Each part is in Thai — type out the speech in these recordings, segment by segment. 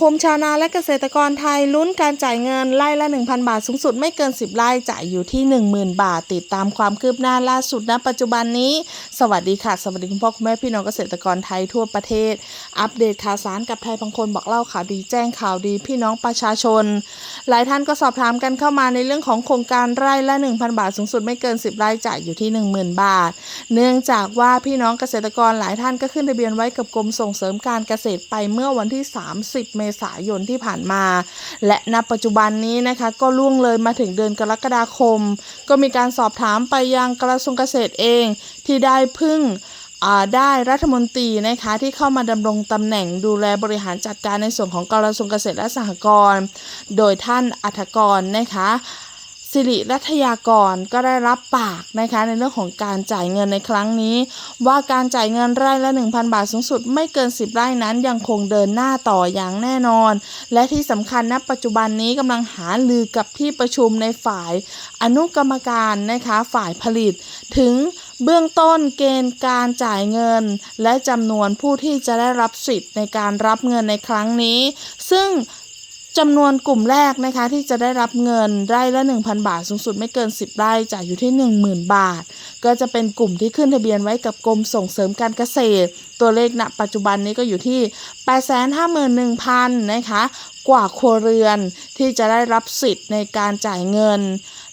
คมชาวนาและเกษตรกรไทยลุ้นการจ่ายเงินไล่ละ 1,000 บาทสูงสุดไม่เกิน 10 ไร่จ่ายอยู่ที่ 10,000 บาท ติดตามความคืบหน้าล่าสุดณปัจจุบันนี้ สวัสดีค่ะ สวัสดีคุณพ่อคุณแม่พี่น้องเกษตรกรไทยทั่วประเทศ อัปเดตข่าวสารกับไทยบางคนบอกเล่าข่าวดีแจ้งข่าวดีพี่น้องประชาชน หลายท่านก็สอบถามกันเข้ามาในเรื่องของโครงการไร่ละ 1,000 บาทสูงสุดไม่เกิน 10 ไร่จ่ายอยู่ที่ 10,000 บาท เนื่องจากว่าพี่น้องเกษตรกรหลายท่านก็ขึ้นทะเบียนไว้กับกรมส่งเสริมการเกษตรไปเมื่อวันที่ 30 เมษายนที่ผ่านมา และณปัจจุบันนี้นะคะก็ล่วงเลยมาถึงเดือนกรกฎาคม ก็มีการสอบถามไปยังกระทรวงเกษตรเองที่ได้พึ่งได้รัฐมนตรีนะคะที่เข้ามาดำรงตำแหน่งดูแลบริหารจัดการในส่วนของกระทรวงเกษตรและสหกรณ์ โดยท่านอัฐกรนะคะ สิริรัตยากรก็ได้รับปากนะคะในเรื่องของการจ่ายเงินในครั้งนี้ ว่าการจ่ายเงินไร่ละ 1,000 บาทสูงสุด ไม่เกิน 10 ไร่นั้นยังคงเดินหน้าต่ออย่างแน่นอน และที่สำคัญณปัจจุบันนี้กำลังหาลือกับที่ประชุมในฝ่ายอนุกรรมการนะคะฝ่ายผลิต ถึงเบื้องต้นเกณฑ์การจ่ายเงิน และจำนวนผู้ที่จะได้รับสิทธิ์ในการรับเงินในครั้งนี้ ซึ่ง จำนวนกลุ่มแรกนะคะที่จะได้รับเงินไร่ละ 1,000 บาท สูงสุดไม่เกิน 10 ไร่จ่ายอยู่ที่ 10,000 บาท ก็จะเป็นกลุ่มที่ขึ้นทะเบียนไว้กับกรมส่งเสริมการเกษตร ตัวเลขณปัจจุบันนี้ก็อยู่ที่ 851,000 นะคะ กว่าครัวเรือนที่จะได้รับสิทธิ์ในการจ่ายเงิน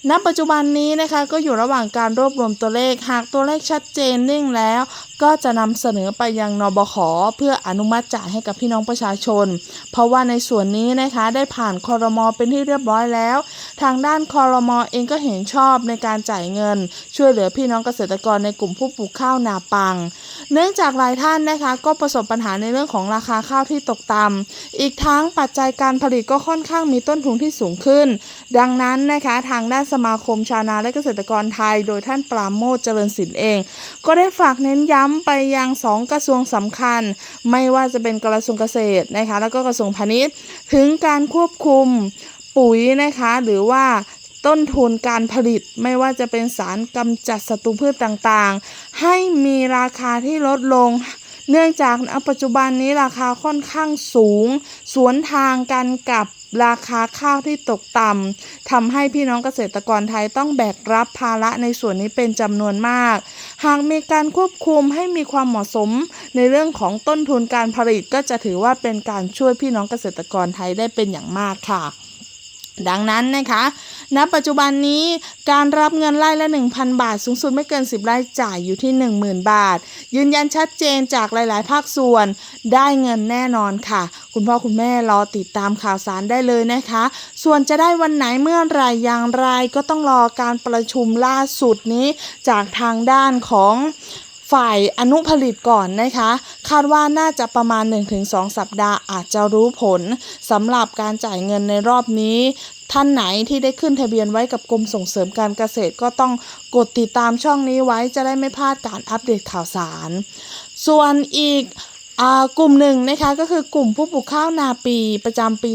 ณ ปัจจุบันนี้นะคะก็อยู่ระหว่างการรวบรวมตัวเลข หากตัวเลขชัดเจนนิ่งแล้ว ก็จะนำเสนอไปยังนบขเพื่ออนุมัติจ่ายให้กับพี่น้องประชาชน เพราะว่าในส่วนนี้นะคะได้ผ่านคอรมอเป็นที่เรียบร้อยแล้ว ทางด้านคอรมอเองก็เห็นชอบในการจ่ายเงิน ช่วยเหลือพี่น้องเกษตรกรในกลุ่มผู้ปลูกข้าวนาปัง เนื่องจากหลายท่านนะคะก็ประสบปัญหาในเรื่องของราคาข้าวที่ตกต่ำอีกทั้งปัจจัยการการผลิตก็ค่อนข้างมีต้นทุนที่สูงขึ้น ดังนั้นนะคะทางด้านสมาคมชาวนาและเกษตรกรไทย โดยท่านปราโมทเจริญศิลป์เอง ก็ได้ฝากเน้นย้ำไปยังสองกระทรวงสำคัญ ไม่ว่าจะเป็นกระทรวงเกษตรนะคะแล้วก็กระทรวงพาณิชย์ ถึงการควบคุมปุ๋ยนะคะหรือว่าต้นทุนการผลิตไม่ว่าจะเป็นสารกำจัดศัตรูพืชต่างๆ ให้มีราคาที่ลดลง เนื่องจากณปัจจุบันนี้ราคาค่อนข้างสูง สวนทางกันกับราคาข้าวที่ตกต่ำทำให้พี่น้องเกษตรกรไทยต้องแบกรับภาระในส่วนนี้เป็นจำนวนมาก หากมีการควบคุมให้มีความเหมาะสม ในเรื่องของต้นทุนการผลิตก็จะถือว่าเป็นการช่วยพี่น้องเกษตรกรไทยได้เป็นอย่างมากค่ะ ดังนั้นนะคะ ณ ปัจจุบันนี้การรับเงินไร่ละ 1,000 บาท สูงสุดไม่เกิน 10ไร่จ่ายอยู่ที่ 10,000 บาท ยืนยันชัดเจนจากหลาย ๆ ภาคส่วน ได้เงินแน่นอนค่ะ คุณพ่อคุณแม่รอติดตามข่าวสารได้เลยนะคะ ส่วนจะได้วันไหนเมื่อไรอย่างไรก็ต้องรอการประชุมล่าสุดนี้จากทางด้านของ ฝ่ายอนุผลิตก่อนนะคะ คาดว่าน่าจะประมาณ 1-2 สัปดาห์อาจจะรู้ผลสำหรับการจ่ายเงินในรอบนี้ ท่านไหนที่ได้ขึ้นทะเบียนไว้กับกรมส่งเสริมการเกษตรก็ต้องกดติดตามช่องนี้ไว้จะได้ไม่พลาดการอัปเดตข่าวสาร ส่วนอีก กลุ่มหนึ่งนะคะก็คือกลุ่มผู้ปลูกข้าวนาปีประจำปี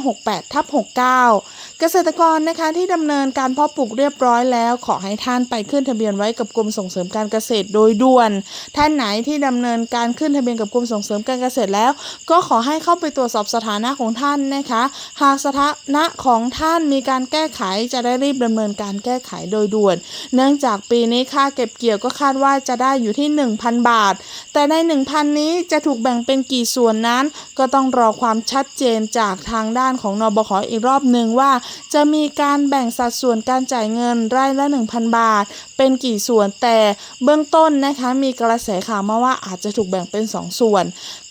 2568ทับ69 เกษตรกรนะคะที่ดำเนินการเพาะปลูกเรียบร้อยแล้ว ขอให้ท่านไปขึ้นทะเบียนไว้กับกรมส่งเสริมการเกษตรโดยด่วน ท่านไหนที่ดำเนินการขึ้นทะเบียนกับกรมส่งเสริมการเกษตรแล้ว ก็ขอให้เข้าไปตรวจสอบสถานะของท่านนะคะ หากสถานะของท่านมีการแก้ไขจะได้รีบดำเนินการแก้ไขโดยด่วน เนื่องจากปีนี้ค่าเก็บเกี่ยวก็คาดว่าจะได้อยู่ที่ 1,000 บาท แต่ใน 1,000 นี้จะถูกแบ่งเป็นกี่ส่วนนั้น ก็ต้องรอความชัดเจนจากทางด้านของนบขอีกรอบหนึ่งว่า จะมีการแบ่งสัดส่วนการจ่ายเงินไร่ละ 1,000 บาท เป็นกี่ส่วนแต่เบื้องต้นนะคะมีกระแสข่าวมาว่าอาจจะถูกแบ่งเป็น 2 ส่วน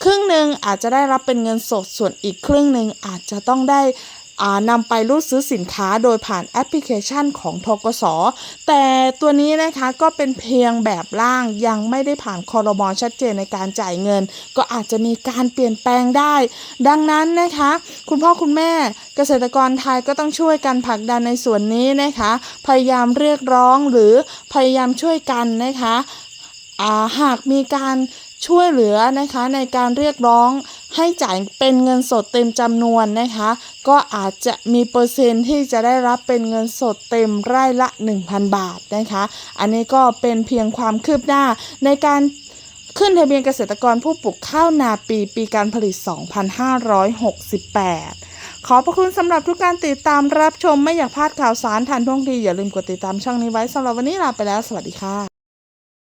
ครึ่งหนึ่งอาจจะได้รับเป็นเงินสดส่วนอีกครึ่งหนึ่งอาจจะต้องได้ นำไปรูดซื้อสินค้าโดยผ่านแอปพลิเคชันของทกส แต่ตัวนี้นะคะก็เป็นเพียงแบบล่างยังไม่ได้ผ่านคอรมอชัดเจนในการจ่ายเงิน ก็อาจจะมีการเปลี่ยนแปลงได้ ดังนั้นนะคะ คุณพ่อคุณแม่เกษตรกรไทยก็ต้องช่วยกันผลักดันในส่วนนี้นะคะ พยายามเรียกร้องหรือพยายามช่วยกันนะคะาหากมีการช่วยเหลือนะคะในการเรียกร้อง ให้จ่ายเป็นเงินสดเต็มจำนวนนะคะ ก็อาจจะมีเปอร์เซ็นต์ที่จะได้รับเป็นเงินสดเต็มไร่ละ 1,000 บาทนะคะ อันนี้ก็เป็นเพียงความคืบหน้าในการขึ้นทะเบียนเกษตรกรผู้ปลูกข้าวนาปีปีการผลิต 2568 ขอบพระคุณสำหรับทุกการติดตามรับชมไม่อยากพลาดข่าวสารทันท่วงทีอย่าลืมกดติดตามช่องนี้ไว้สำหรับวันนี้ลาไปแล้ว สวัสดีค่ะ